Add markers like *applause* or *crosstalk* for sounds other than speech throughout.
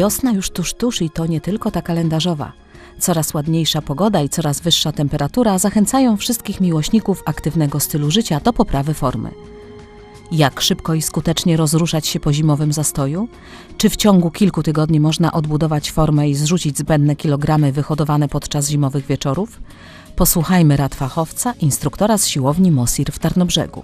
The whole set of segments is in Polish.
Wiosna już tuż tuż i to nie tylko ta kalendarzowa. Coraz ładniejsza pogoda i coraz wyższa temperatura zachęcają wszystkich miłośników aktywnego stylu życia do poprawy formy. Jak szybko i skutecznie rozruszać się po zimowym zastoju? Czy w ciągu kilku tygodni można odbudować formę i zrzucić zbędne kilogramy wyhodowane podczas zimowych wieczorów? Posłuchajmy rad fachowca, instruktora z siłowni Mosir w Tarnobrzegu.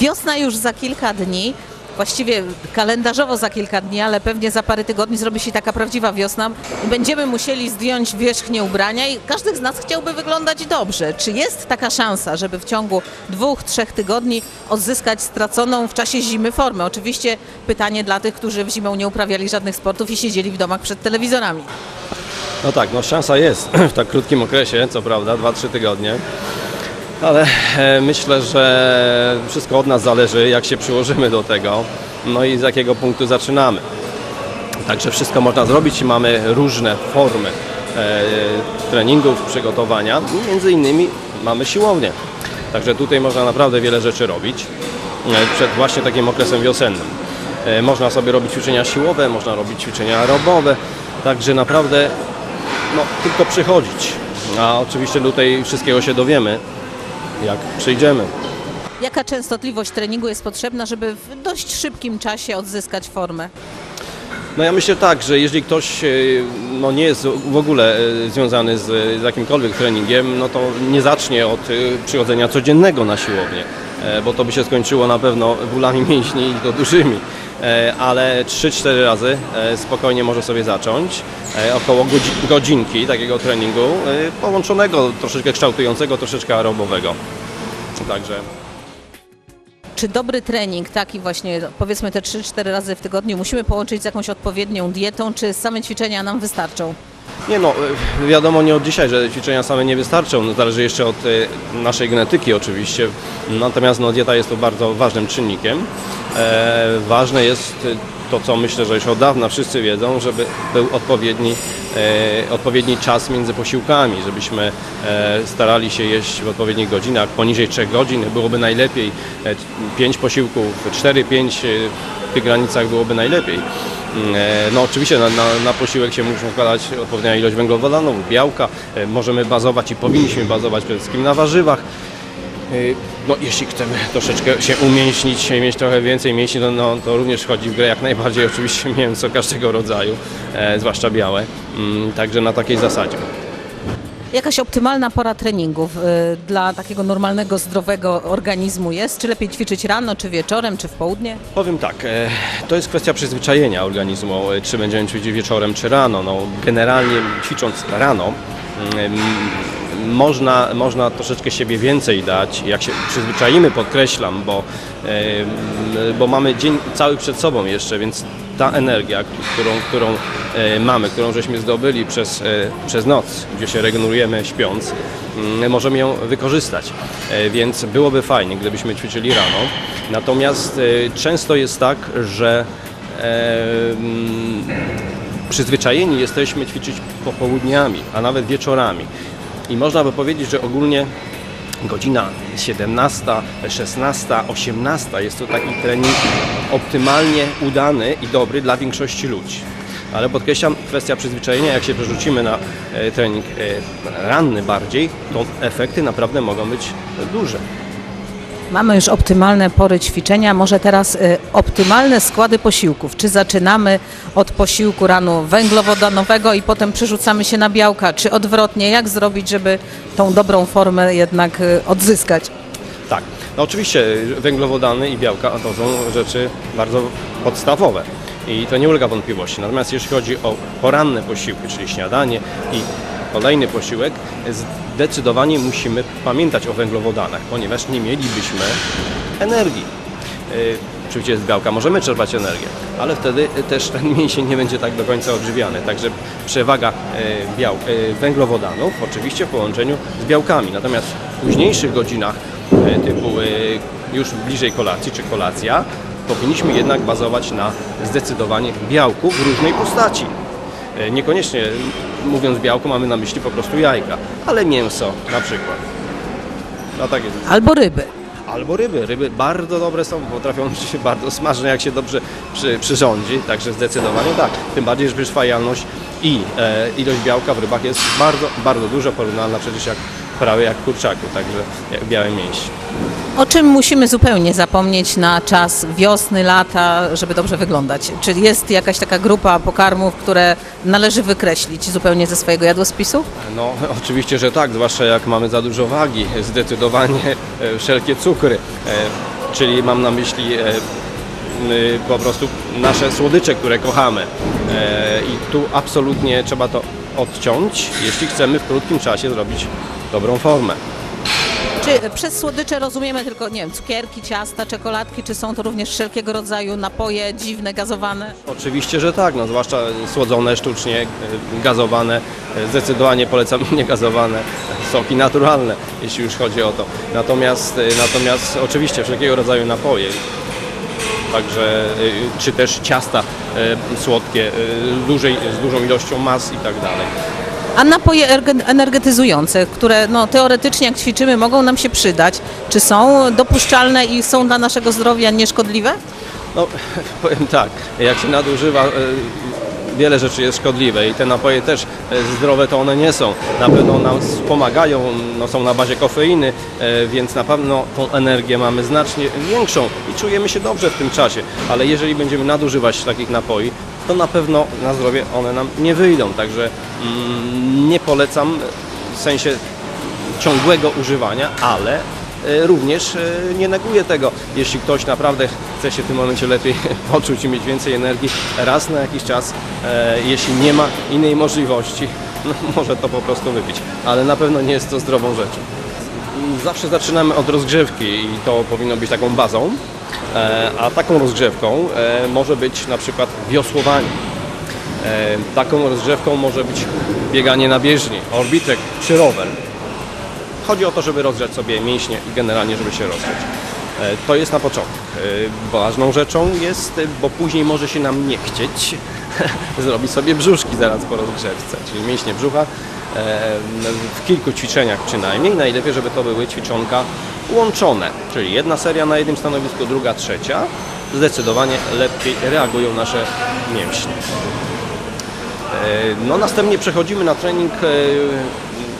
Wiosna już za kilka dni, właściwie kalendarzowo za kilka dni, ale pewnie za parę tygodni zrobi się taka prawdziwa wiosna będziemy musieli zdjąć wierzchnie ubrania i każdy z nas chciałby wyglądać dobrze. Czy jest taka szansa, żeby w ciągu dwóch, trzech tygodni odzyskać straconą w czasie zimy formę? Oczywiście pytanie dla tych, którzy w zimę nie uprawiali żadnych sportów i siedzieli w domach przed telewizorami. No tak, no szansa jest *clears throat* w tak krótkim okresie, co prawda, 2-3 tygodnie. Ale e, myślę, że wszystko od nas zależy, jak się przyłożymy do tego, no i z jakiego punktu zaczynamy. Także wszystko można zrobić mamy różne formy e, treningów, przygotowania. Między innymi mamy siłownię. Także tutaj można naprawdę wiele rzeczy robić e, przed właśnie takim okresem wiosennym. Można sobie robić ćwiczenia siłowe, można robić ćwiczenia aerobowe. Także naprawdę no, tylko przychodzić. A oczywiście tutaj wszystkiego się dowiemy, jak przyjdziemy. Jaka częstotliwość treningu jest potrzebna, żeby w dość szybkim czasie odzyskać formę? No ja myślę tak, że jeżeli ktoś e, no, nie jest w ogóle e, związany z, jakimkolwiek treningiem, no to nie zacznie od e, przychodzenia codziennego na siłownię, bo to by się skończyło na pewno bólami mięśni i to dużymi. E, Ale 3-4 razy e, spokojnie może sobie zacząć. E, Około godzi- godzinki takiego treningu, połączonego, troszeczkę kształtującego, troszeczkę aerobowego. Także Czy dobry trening, taki właśnie powiedzmy te 3-4 razy w tygodniu, musimy połączyć z jakąś odpowiednią dietą, czy same ćwiczenia nam wystarczą? Nie no, wiadomo nie od dzisiaj, że ćwiczenia same nie wystarczą. No, zależy jeszcze od naszej genetyki oczywiście. Natomiast no, dieta jest tu bardzo ważnym czynnikiem. E, ważne jest to, co myślę, że już od dawna wszyscy wiedzą, żeby był odpowiedni, e, odpowiedni czas między posiłkami, żebyśmy e, starali się jeść w odpowiednich godzinach. Poniżej 3 godzin byłoby najlepiej. 5 posiłków, 4-5 w tych granicach byłoby najlepiej. E, No oczywiście na, na, na posiłek się muszą wkładać odpowiednia ilość węglowodanów, białka. Możemy bazować i powinniśmy bazować przede wszystkim na warzywach. E, No jeśli chcemy troszeczkę się umięśnić, mieć trochę więcej mięśni, to, no, to również wchodzi w grę jak najbardziej *laughs* oczywiście mięso każdego rodzaju, e, zwłaszcza białe. Mm, Także na takiej zasadzie. Jakaś optymalna pora treningów y, dla takiego normalnego, zdrowego organizmu jest? Czy lepiej ćwiczyć rano, czy wieczorem, czy w południe? Powiem tak, e, to jest kwestia przyzwyczajenia organizmu, e, czy będziemy ćwiczyć wieczorem, czy rano. No, generalnie ćwicząc rano, mm, można, można troszeczkę siebie więcej dać, jak się przyzwyczaimy, podkreślam, bo, bo mamy dzień cały przed sobą jeszcze, więc ta energia, którą, którą e, mamy, którą żeśmy zdobyli przez, e, przez noc, gdzie się regenerujemy śpiąc, mm, możemy ją wykorzystać. E, Więc byłoby fajnie, gdybyśmy ćwiczyli rano. Natomiast często jest tak, że przyzwyczajeni jesteśmy ćwiczyć popołudniami, a nawet wieczorami. I można by powiedzieć, że ogólnie godzina 17, 16, 18 jest to taki trening optymalnie udany i dobry dla większości ludzi. Ale podkreślam, kwestia przyzwyczajenia, jak się przerzucimy na e, trening e, ranny bardziej, to efekty naprawdę mogą być duże. Mamy już optymalne pory ćwiczenia, może teraz y, optymalne składy posiłków. Czy zaczynamy od posiłku rano węglowodanowego i potem przerzucamy się na białka, czy odwrotnie? Jak zrobić, żeby tą dobrą formę jednak y, odzyskać? Tak, no oczywiście węglowodany i białka to są rzeczy bardzo podstawowe i to nie ulega wątpliwości. Natomiast jeśli chodzi o poranne posiłki, czyli śniadanie i kolejny posiłek, zdecydowanie musimy pamiętać o węglowodanach, ponieważ nie mielibyśmy energii. Yy, Oczywiście z białka możemy czerpać energię, ale wtedy też *laughs* ten mięsień nie będzie tak do końca odżywiany. Także przewaga e, biał, e, węglowodanów oczywiście w połączeniu z białkami. Natomiast w późniejszych godzinach e, typu e, już bliżej kolacji czy kolacja powinniśmy jednak bazować na zdecydowanie białku w różnej postaci. E, Niekoniecznie mówiąc białko mamy na myśli po prostu jajka, ale mięso na przykład. No tak jest. Albo ryby. albo ryby. Ryby bardzo dobre są, potrafią *laughs* się bardzo smażne, jak się dobrze przy, przyrządzi, także zdecydowanie tak. Tym bardziej, że przyswajalność i e, ilość białka w rybach jest bardzo, bardzo duża, porównana przecież jak prawie jak kurczaku, także jak w białym mięsie. O czym musimy zupełnie zapomnieć na czas wiosny, lata, żeby dobrze wyglądać? Czy jest jakaś taka grupa pokarmów, które należy wykreślić zupełnie ze swojego jadłospisu? No, *laughs* oczywiście, że tak, zwłaszcza jak mamy za dużo wagi, zdecydowanie e, wszelkie cukry, e, czyli mam na myśli e, po prostu nasze słodycze, które kochamy. E, I tu absolutnie trzeba to odciąć, jeśli chcemy w krótkim czasie zrobić dobrą formę. Czy przez słodycze rozumiemy tylko, nie wiem, cukierki, ciasta, czekoladki, czy są to również wszelkiego rodzaju napoje dziwne, gazowane? Oczywiście, że tak, no, zwłaszcza słodzone, sztucznie, e, gazowane, e, zdecydowanie polecam *laughs* niegazowane, soki naturalne, jeśli już chodzi o to. Natomiast, natomiast oczywiście wszelkiego rodzaju napoje, także e, czy też ciasta e, słodkie, e, dużej, z dużą ilością mas i tak dalej. A napoje erge- energetyzujące, które no, teoretycznie jak ćwiczymy mogą nam się przydać, czy są dopuszczalne i są dla naszego zdrowia nieszkodliwe? No, *laughs* powiem tak, jak się nadużywa, wiele rzeczy jest szkodliwe i te napoje też e, zdrowe to one nie są. Na pewno nam wspomagają, no, są na bazie kofeiny, e, więc na pewno tą energię mamy znacznie większą i czujemy się dobrze w tym czasie. Ale jeżeli będziemy nadużywać takich napoi, to na pewno na zdrowie one nam nie wyjdą. Także mm, nie polecam w sensie ciągłego używania, ale również e, nie neguję tego. Jeśli ktoś naprawdę chce się w tym momencie lepiej *laughs* poczuć i mieć więcej energii, raz na jakiś czas, e, jeśli nie ma innej możliwości, *laughs* no, może to po prostu wypić. Ale na pewno nie jest to zdrową rzeczą. Zawsze zaczynamy od rozgrzewki i to powinno być taką bazą, e, a taką rozgrzewką e, może być na przykład wiosłowanie. E, Taką rozgrzewką może być bieganie na bieżni, orbitrek czy rower. Chodzi o to, żeby rozgrzać sobie mięśnie i generalnie, żeby się rozgrzać. E, To jest na początek. E, Ważną rzeczą jest, bo później może się nam nie chcieć *laughs* zrobić sobie brzuszki zaraz po rozgrzewce, czyli mięśnie brzucha e, w kilku ćwiczeniach przynajmniej. Najlepiej, żeby to były ćwiczonka łączone, czyli jedna seria na jednym stanowisku, druga, trzecia. Zdecydowanie lepiej reagują nasze mięśnie. No następnie przechodzimy na trening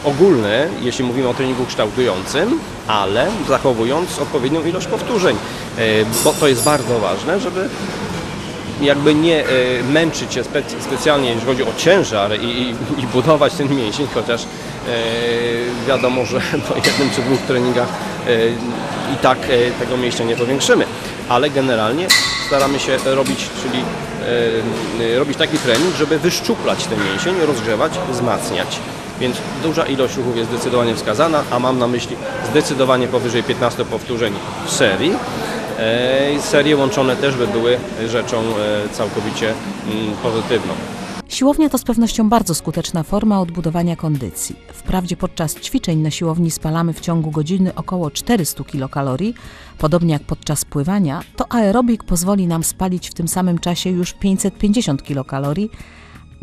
ogólny, jeśli mówimy o treningu kształtującym, ale zachowując odpowiednią ilość powtórzeń, e, bo to jest bardzo ważne, żeby jakby nie e, męczyć się spe, specjalnie, jeśli chodzi o ciężar i, i, i budować ten mięsień, chociaż e, wiadomo, że *laughs* po jednym czy dwóch treningach i tak tego mięśnia nie powiększymy, ale generalnie staramy się robić, czyli robić taki trening, żeby wyszczuplać ten mięsień, rozgrzewać, wzmacniać. Więc duża ilość ruchów jest zdecydowanie wskazana, a mam na myśli zdecydowanie powyżej 15 powtórzeń w serii. Serie łączone też by były rzeczą e, całkowicie mm, pozytywną. Siłownia to z pewnością bardzo skuteczna forma odbudowania kondycji. Wprawdzie podczas ćwiczeń na siłowni spalamy w ciągu godziny około 400 kilokalorii, podobnie jak podczas pływania, to aerobik pozwoli nam spalić w tym samym czasie już 550 kilokalorii,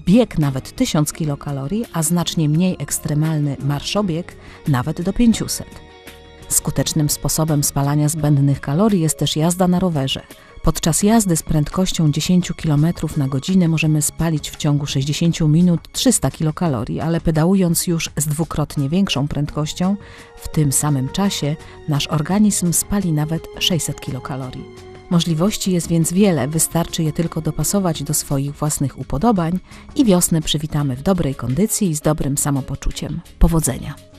bieg nawet 1000 kilokalorii, a znacznie mniej ekstremalny marszobieg nawet do 500. Skutecznym sposobem spalania zbędnych kalorii jest też jazda na rowerze. Podczas jazdy z prędkością 10 km na godzinę możemy spalić w ciągu 60 minut 300 kilokalorii, ale pedałując już z dwukrotnie większą prędkością, w tym samym czasie nasz organizm spali nawet 600 kilokalorii. Możliwości jest więc wiele, wystarczy je tylko dopasować do swoich własnych upodobań i wiosnę przywitamy w dobrej kondycji i z dobrym samopoczuciem. Powodzenia!